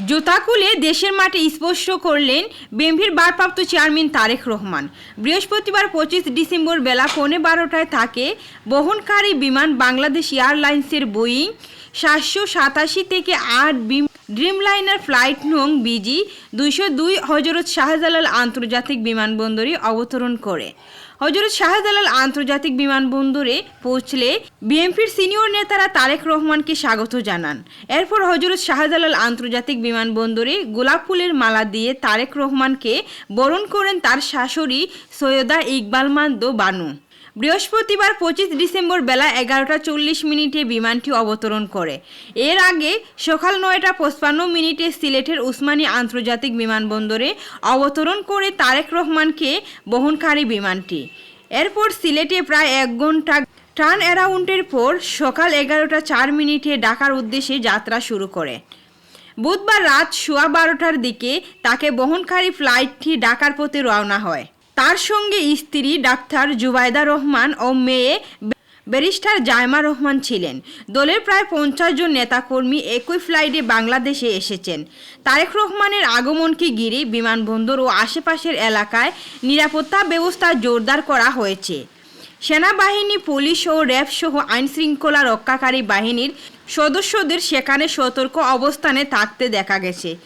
জুতা খুলে দেশের মাঠে স্পর্শ করলেন বেম্ভির ভারপ্রাপ্ত চেয়ারম্যান তারেক রহমান। বৃহস্পতিবার পঁচিশ ডিসেম্বর বেলা পৌনে বারোটায় থাকে বহনকারী বিমান বাংলাদেশ এয়ারলাইন্সের বোয়িং সাতশো সাতাশি থেকে আট বিম ড্রিমলাইনার ফ্লাইট নং বিজি দুইশো দুই হজরত শাহজালাল আন্তর্জাতিক বিমানবন্দরে অবতরণ করে। হজরত শাহজালাল আন্তর্জাতিক বিমানবন্দরে পৌঁছলে বিএনপির সিনিয়র নেতারা তারেক রহমানকে স্বাগত জানান। এরপর হজরত শাহজালাল আন্তর্জাতিক বিমানবন্দরে গোলাপ ফুলের মালা দিয়ে তারেক রহমানকে বরণ করেন তার শাশুড়ি সৈয়দা ইকবাল মান্দ বানু। বৃহস্পতিবার পঁচিশ ডিসেম্বর বেলা এগারোটা চল্লিশ মিনিটে বিমানটি অবতরণ করে। এর আগে সকাল নয়টা পঁচপান্ন মিনিটে সিলেটের উসমানী আন্তর্জাতিক বিমানবন্দরে অবতরণ করে তারেক রহমানকে বহনকারী বিমানটি। এরপর সিলেটে প্রায় এক ঘণ্টা টার্ন অ্যারাউন্ডের পর সকাল এগারোটা চার মিনিটে ঢাকার উদ্দেশ্যে যাত্রা শুরু করে। বুধবার রাত সোয়া বারোটার দিকে তাকে বহনকারী ফ্লাইটটি ঢাকার পথে রওনা হয়। তার সঙ্গে স্ত্রী ডাক্তার জুবাইদা রহমান ও মেয়ে ব্যারিস্টার জায়মা রহমান ছিলেন। দলের প্রায় পঞ্চাশ জন নেতাকর্মী একই ফ্লাইটে বাংলাদেশে এসেছেন। তারেক রহমানের আগমনকে ঘিরে বিমানবন্দর ও আশেপাশের এলাকায় নিরাপত্তা ব্যবস্থা জোরদার করা হয়েছে। সেনাবাহিনী, পুলিশ ও র্যাব সহ আইন শৃঙ্খলা রক্ষাকারী বাহিনীর সদস্যদের সেখানে সতর্ক অবস্থানে থাকতে দেখা গেছে।